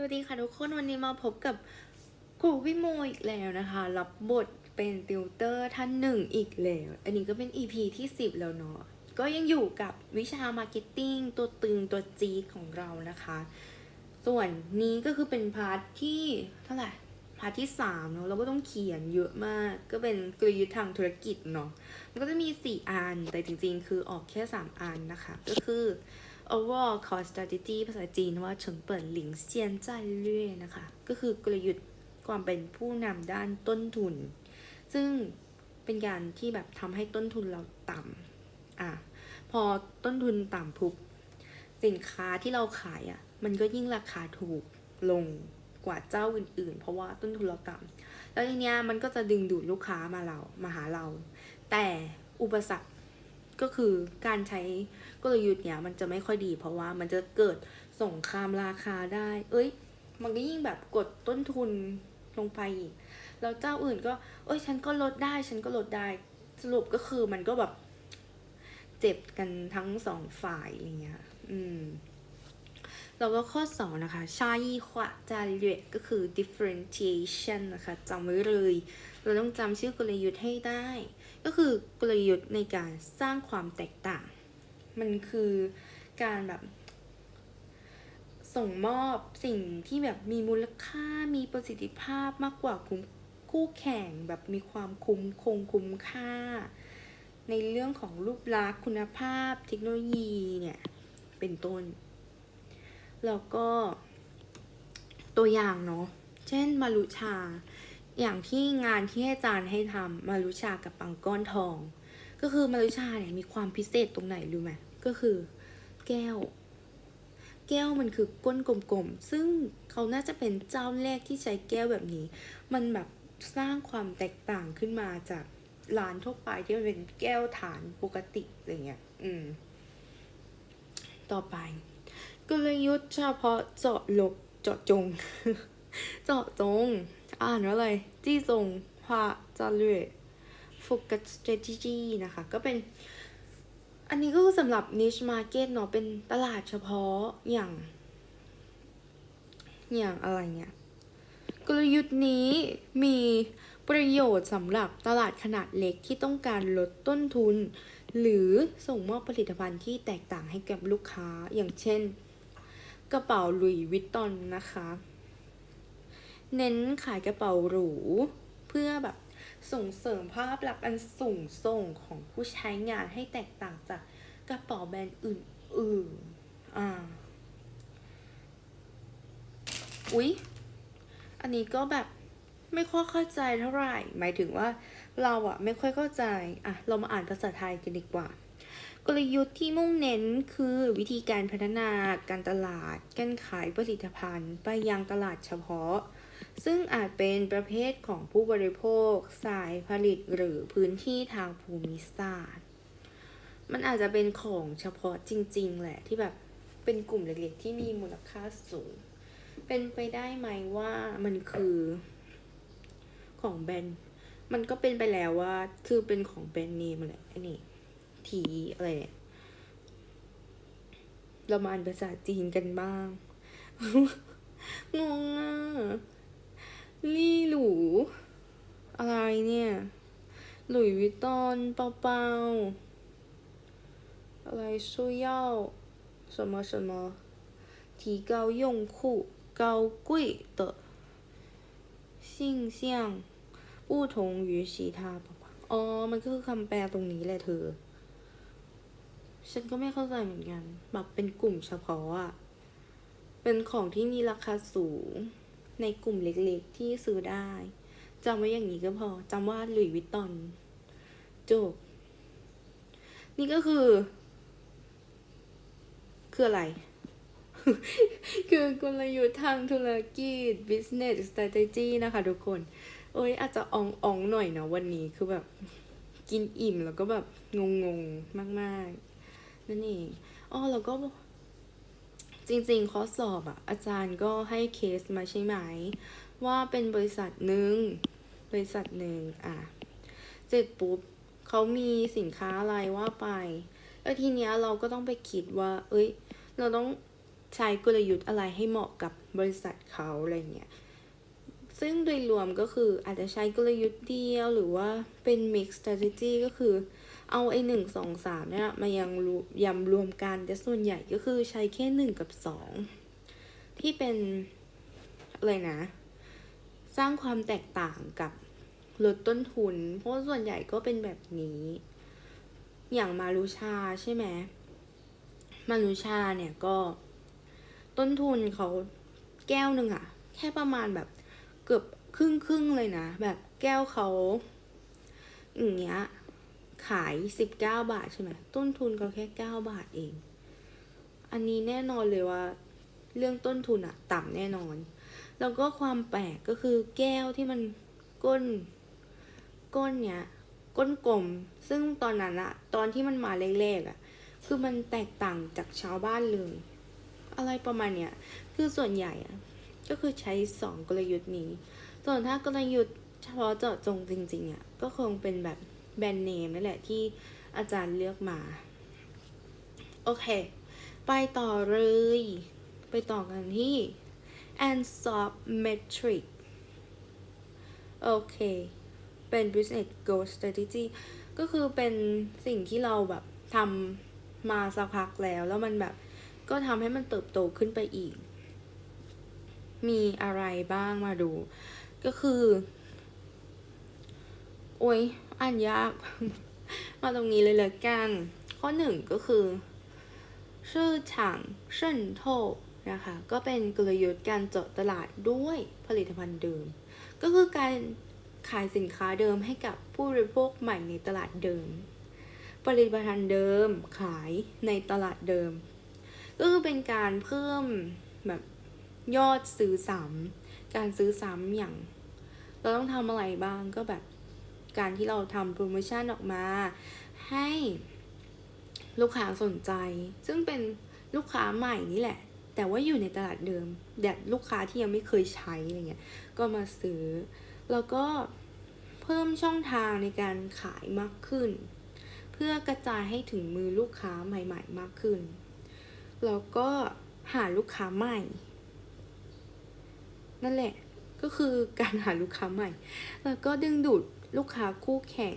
สวัสดีค่ะทุกคนวันนี้มาพบกับครูวิโมอีกแล้วนะคะ รับบทเป็นติวเตอร์ท่านหนึ่งอีกแล้ว อันนี้ก็เป็น EP ที่ 10 แล้วเนาะก็ยังอยู่กับวิชามาร์เก็ตติ้งตัวตึงตัวจีของเรานะคะ ส่วนนี้ก็คือเป็นพาร์ทที่เท่าไหร่พาร์ทที่3เนาะเราก็ต้องเขียนเยอะมาก ก็เป็นกลยุทธ์ทางธุรกิจเนาะมันก็จะมี 4อันแต่จริงๆ คือออกแค่ 3อันนะคะ ก็คือ overall cost strategy ภาษาจีนว่าเฉิงเปิดหลิงเซียนจ่าเรื่อยนะคะ ก็คือกลยุทธ์ความเป็นผู้นำด้านต้นทุน ซึ่งเป็นการที่แบบทำให้ต้นทุนเราต่ำอะพอต้นทุนต่ำปุ๊บสินค้าที่เราขายอะ มันก็ยิ่งราคาถูกลงกว่าเจ้าอื่นๆ เพราะว่าต้นทุนเราต่ำแล้วทีเนี้ยมันก็จะดึงดูดลูกค้ามาเรามาหาเรา แต่อุปสรรค ก็คือการใช้กลยุทธ์เนี่ยมันจะไม่ค่อยดี เพราะว่ามันจะเกิดสงครามราคาได้ เอ้ย มันก็ยิ่งแบบกดต้นทุนลงไปอีก แล้วเจ้าอื่นก็ เอ้ย ฉันก็ลดได้ ฉันก็ลดได้ สรุปก็คือมันก็แบบเจ็บกันทั้งสองฝ่ายอะไรเงี้ย อืม แล้วก็ข้อสองนะคะชายีขวะจาเรียก็คือ differentiation นะคะจำไว้เลย เราต้องจำชื่อกลยุทธ์ให้ได้ ก็คือกลยุทธ์ในการสร้างความแตกต่าง มันคือการแบบ ส่งมอบสิ่งที่แบบมีมูลค่ามีประสิทธิภาพมากกว่าคุ้มคู่แข่งแบบมีความคุ้มคงคุ้มค่า ในเรื่องของรูปลักษณ์คุณภาพ เทคโนโลยีเนี่ยเป็นต้น แล้วก็ตัวอย่างเนาะเช่นมารุชา อย่างที่งานที่อาจารย์ให้ทำมารุชากับปังก้อนทอง ก็คือมารุชาเนี่ยมีความพิเศษตรงไหนรู้ไหมก็คือ แก้ว แก้วมันคือก้นกลมๆซึ่งเขาน่าจะเป็นเจ้าแรกที่ใช้แก้วแบบนี้ มันแบบสร้างความแตกต่างขึ้นมาจากร้านทั่วไปที่มันเป็นแก้วฐานปกติอะไรเงี้ย อืม ต่อไป กลยุทธ์เฉพาะเจาะลกเจาะจง เจาะจง อ่านว่าอะไรจี้จงฮวาจาเล่โฟกัส strategy นะคะ ก็เป็น อันนี้ก็คือสำหรับ niche market เนาะเป็นตลาดเฉพาะอย่าง อย่างอะไรเนี่ยกลยุทธ์นี้มีประโยชน์สำหรับตลาดขนาดเล็กที่ต้องการลดต้นทุน หรือส่งมอบผลิตภัณฑ์ที่แตกต่างให้กับลูกค้าอย่างเช่น กระเป๋าลุยวิตตอนนะคะ เน้นขายกระเป๋าหรู เพื่อแบบส่งเสริมภาพลักษณ์อันสูงส่งของผู้ใช้งานให้แตกต่างจากกระเป๋าแบรนด์อื่นๆอ่าอุ๊ย อันนี้ก็แบบไม่ค่อยเข้าใจเท่าไหร่ หมายถึงว่าเราอะไม่ค่อยเข้าใจ อะ เรามาอ่านภาษาไทยกันดีกว่า กลยุทธ์ที่มุ่งเน้นคือวิธีการพัฒนาการตลาด การขายผลิตภัณฑ์ ไปยังตลาดเฉพาะ ซึ่งอาจเป็นประเภทของผู้บริโภค สายผลิตหรือพื้นที่ทางภูมิศาสตร์ มันอาจจะเป็นของเฉพาะจริง ๆ แหละที่แบบเป็นกลุ่มเล็กๆที่มีมูลค่าสูง เป็นไปได้ไหมว่ามันคือของแบรนด์มันก็เป็นไปแล้วว่าคือเป็นของแบรนด์เนมแหละไอ้นี่ทีอะไรเนี่ยเรามาอ่านภาษาจีนกันบ้าง งงอะ ลี่หลู อะไรเนี่ย หลุยส์วิตตอนเปาเปาอะไรช่วยเย่า什么什么提高用户高贵的性向不同于其他宝宝อ๋อ มันก็คือคำแปลตรงนี้แหละเธอ ฉันก็ไม่เข้าใจเหมือนกัน แบบเป็นกลุ่มเฉพาะอะเป็นของที่มีราคาสูง ในกลุ่มเล็กๆ ที่ซื้อได้จำไว้อย่างนี้ก็พอจำว่าหลุยวิตตอนจบ นี่ก็คือ คืออะไร คือกลยุทธ์ทางธุรกิจ business strategy นะคะทุกคน เอ้ยอาจจะอองอองหน่อยเนาะวันนี้คือแบบกินอิ่มแล้วก็แบบงงๆ มาก ๆ นั่นเองอ๋อแล้วก็ จริงๆข้อสอบอะอาจารย์ก็ให้เคสมาใช่ไหม ว่าเป็นบริษัทหนึ่งบริษัทหนึ่งอะเสร็จปุ๊บเขามีสินค้าอะไรว่าไปแล้วทีเนี้ยเราก็ต้องไปคิดว่า เอ้ย เราต้องใช้กลยุทธ์อะไรให้เหมาะกับบริษัทเขาอะไรเงี้ย ซึ่งโดยรวมก็คืออาจจะใช้กลยุทธ์เดียวหรือว่าเป็น mix strategy ก็คือ เอาไอ้หนึ่งสองสามเนี่ยมายังรวมยำรวมกันแต่ส่วนใหญ่ก็คือใช้แค่หนึ่งกับสองที่เป็นอะไรนะ สร้างความแตกต่างกับลดต้นทุน เพราะส่วนใหญ่ก็เป็นแบบนี้ อย่างมารุชาใช่ไหมมารุชาเนี่ยก็ต้นทุนเขาแก้วหนึ่งอะแค่ประมาณแบบเกือบครึ่งครึ่งเลยนะ แบบแก้วเขาอย่างเงี้ย ขายสิบเก้าบาทใช่ไหมต้นทุนเขาแค่เก้าบาทเอง อันนี้แน่นอนเลยว่า เรื่องต้นทุนอะต่ำแน่นอน แล้วก็ความแปลกก็คือแก้วที่มันก้น ก้นเนี้ยก้นกลม ซึ่งตอนนั้นอะตอนที่มันมาแรกๆอะคือมันแตกต่างจากชาวบ้านเลย อะไรประมาณเนี้ยคือส่วนใหญ่อะก็คือใช้สองกลยุทธ์นี้ ส่วนถ้ากลยุทธ์เฉพาะเจาะจงจริงๆอะก็คงเป็นแบบ แบรนด์เนมนั่นแหละที่อาจารย์เลือกมา โอเค ไปต่อเลย ไปต่อกันที่ and soft metric โอเค เป็น business growth strategy ก็คือเป็นสิ่งที่เราแบบทำมาสักพักแล้ว แล้วมันแบบก็ทำให้มันเติบโตขึ้นไปอีก มีอะไรบ้างมาดู ก็คือ โอ้ย อ่านยากมาตรงนี้เลยเลยกัน ข้อหนึ่งก็คือ ชื่อฉางเชิ่นโทนะคะ ก็เป็นกลยุทธ์การเจาะตลาดด้วยผลิตภัณฑ์เดิม ก็คือการขายสินค้าเดิมให้กับผู้บริโภคใหม่ในตลาดเดิม ผลิตภัณฑ์เดิมขายในตลาดเดิม ก็คือเป็นการเพิ่มแบบยอดซื้อซ้ำการซื้อซ้ำอย่าง เราต้องทำอะไรบ้างก็แบบ การที่เราทำโปรโมชั่นออกมา ให้ลูกค้าสนใจ ซึ่งเป็นลูกค้าใหม่นี่แหละ แต่ว่าอยู่ในตลาดเดิมแต่ลูกค้าที่ยังไม่เคยใช้อะไรเงี้ยก็มาซื้อ แล้วก็เพิ่มช่องทางในการขายมากขึ้น เพื่อกระจายให้ถึงมือลูกค้าใหม่ ๆ มากขึ้น แล้วก็หาลูกค้าใหม่ นั่นแหละก็คือการหาลูกค้าใหม่ แล้วก็ดึงดูด ลูกค้าคู่แข่ง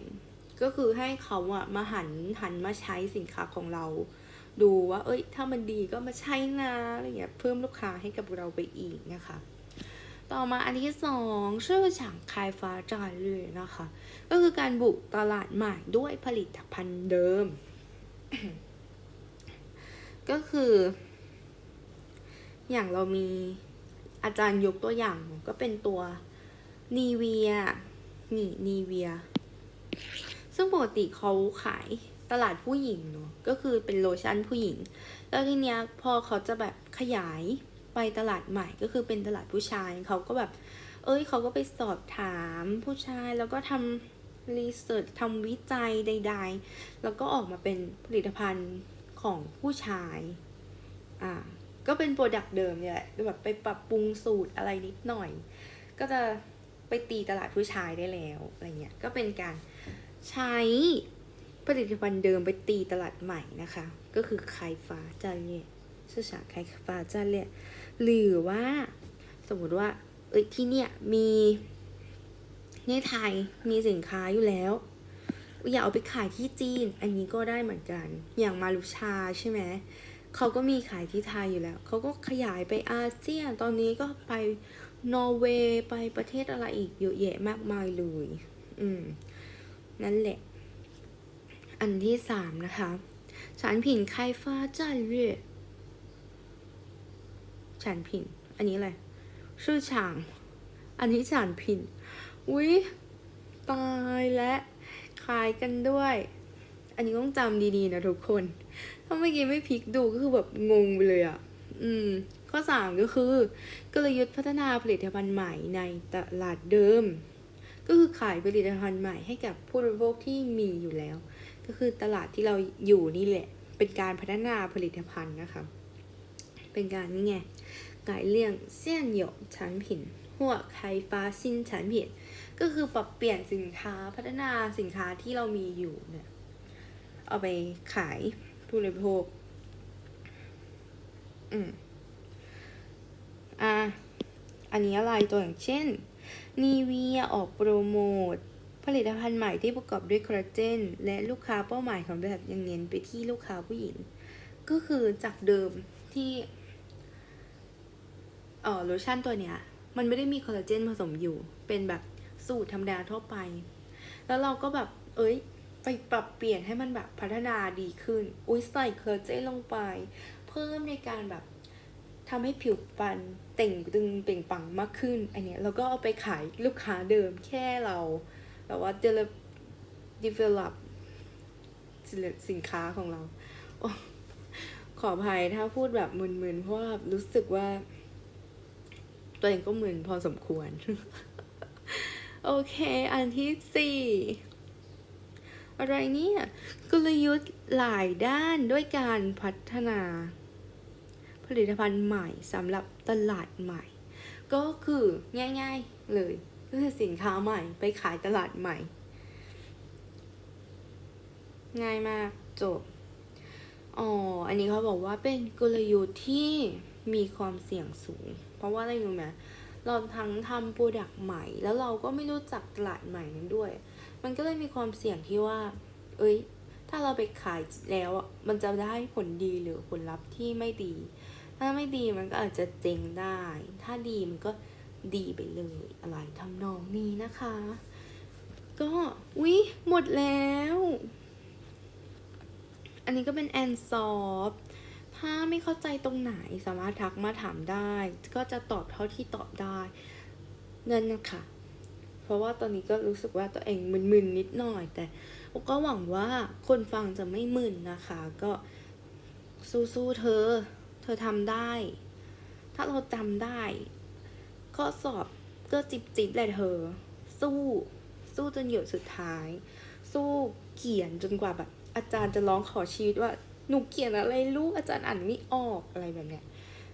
ก็คือให้เขาอะมาหันหันมาใช้สินค้าของเรา ดูว่า เอ้ย ถ้ามันดีก็มาใช้นะอะไรเงี้ยเพิ่มลูกค้าให้กับเราไปอีกนะคะ ต่อมาอันที่สองชื่อฉางคายฟ้าจานเลยนะคะ ก็คือการบุกตลาดใหม่ด้วยผลิตภัณฑ์เดิม ก็คือ อย่างเรามีอาจารย์ยกตัวอย่างก็เป็นตัวนีเวีย นี่นีเวีย ซึ่งปกติเขาขายตลาดผู้หญิงเนาะก็คือเป็นโลชั่นผู้หญิง แล้วทีเนี้ยพอเขาจะแบบขยายไปตลาดใหม่ก็คือเป็นตลาดผู้ชายเขาก็แบบ เอ้ยเขาก็ไปสอบถามผู้ชายแล้วก็ทำรีเสิร์ชทำวิจัยใด ๆ แล้วก็ออกมาเป็นผลิตภัณฑ์ของผู้ชาย อ่า ก็เป็นโปรดักต์เดิมเนี่ยแหละแบบไปปรับปรุงสูตรอะไรนิดหน่อย ก็จะ ไปตีตลาดผู้ชายได้แล้วอะไรเงี้ยก็เป็นการใช้ผลิตภัณฑ์เดิมไปตีตลาดใหม่นะคะ ก็คือไคฟ้าจานเนี่ยชื่อฉาไคฟ้าจานเนี่ยหรือว่าสมมติว่าเอ้ยที่เนี่ยมีในไทยมีสินค้าอยู่แล้ว อยากเอาไปขายที่จีน อันนี้ก็ได้เหมือนกัน อย่างมารุชาใช่ไหมเขาก็มีขายที่ไทยอยู่แล้ว เขาก็ขยายไปอาเซียน ตอนนี้ก็ไป นอร์เวย์ไปประเทศอะไรอีกเยอะแยะมากมายเลย อืม นั่นแหละ อันที่สามนะคะฉันผินไคฟ้าจ้าเย่ฉันผิน อันนี้อะไร ชื่อฉาง อันนี้ฉันผิน อุ๊ย ตายและคลายกันด้วย อันนี้ต้องจำดีๆนะทุกคน ถ้าเมื่อกี้ไม่พลิกดูก็คือแบบงงไปเลยอะ่ะ อืม ข้อสามก็คือกลยุทธ์พัฒนาผลิตภัณฑ์ใหม่ในตลาดเดิม ก็คือขายผลิตภัณฑ์ใหม่ให้กับผู้บริโภคที่มีอยู่แล้ว ก็คือตลาดที่เราอยู่นี่แหละ เป็นการพัฒนาผลิตภัณฑ์นะคะ เป็นการนี่ไง改良现有产品或开发新产品ก็คือปรับเปลี่ยนสินค้าพัฒนาสินค้าที่เรามีอยู่เนี่ย เอาไปขายผู้บริโภค อืม อันนี้อะไรตัวอย่างเช่นนีเวียออกโปรโมทผลิตภัณฑ์ใหม่ที่ประกอบด้วยคอลลาเจน และลูกค้าเป้าหมายของบริษัทยังเน้นไปที่ลูกค้าผู้หญิง ก็คือจากเดิมที่เอ่อโลชั่นตัวเนี้ย มันไม่ได้มีคอลลาเจนผสมอยู่ เป็นแบบสูตรธรรมดาทั่วไป แล้วเราก็แบบ เอ้ย ไปปรับเปลี่ยนให้มันแบบพัฒนาดีขึ้น อุ้ยใส่คอลลาเจนลงไป เพิ่มในการแบบ ทำให้ผิวพรรณเต่งตึงเปล่งปลังมากขึ้นอันเนี้ยเราก็เอาไปขายลูกค้าเดิมแค่เราแบบว่า develop develop สินค้าของเรา ขออภัยถ้าพูดแบบมึนๆ เพราะว่ารู้สึกว่า ตัวเองก็มึนพอสมควร โอเค อันที่สี่อะไรเนี่ย กลยุทธ์หลายด้านด้วยการพัฒนา ลิตภัณฑ์ใหม่สำหรับตลาดใหม่ ก็คือง่าย ๆเลยก็คือสินค้าใหม่ไปขายตลาดใหม่ ง่ายมากจบอ๋ออันนี้เขาบอกว่าเป็นกลยุทธ์ที่มีความเสี่ยงสูง เพราะว่าอะไรรู้ไหมเราทั้งทำโปรดักต์ใหม่ แล้วเราก็ไม่รู้จักตลาดใหม่นั้นด้วย มันก็เลยมีความเสี่ยงที่ว่า เอ้ย ถ้าเราไปขายแล้วอะมันจะได้ผลดีหรือผลลัพธ์ที่ไม่ดี ถ้าไม่ดีมันก็อาจจะเจ๊งได้ ถ้าดีมันก็ดีไปเลยอะไรทำนองนี้นะคะ ก็วิหมดแล้ว อันนี้ก็เป็นแอนซอฟถ้าไม่เข้าใจตรงไหนสามารถทักมาถามได้ ก็จะตอบเท่าที่ตอบได้นั่นนะคะเพราะว่าตอนนี้ก็รู้สึกว่าตัวเองมึนๆนิดหน่อย แต่ก็หวังว่าคนฟังจะไม่มึนนะคะ ก็สู้ๆเธอ เธอทำได้ ถ้าเราจำได้ข้อสอบก็จิบจิบๆแหละเธอ สู้ สู้จนหยดสุดท้าย สู้เขียนจนกว่าแบบ อาจารย์จะร้องขอชีวิตว่าหนูเขียนอะไรลูกอาจารย์อ่านไม่ออกอะไรแบบเนี้ย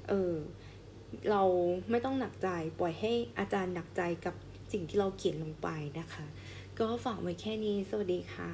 เออ เราไม่ต้องหนักใจปล่อยให้อาจารย์หนักใจกับสิ่งที่เราเขียนลงไปนะคะ ก็ฝากไว้แค่นี้ สวัสดีค่ะ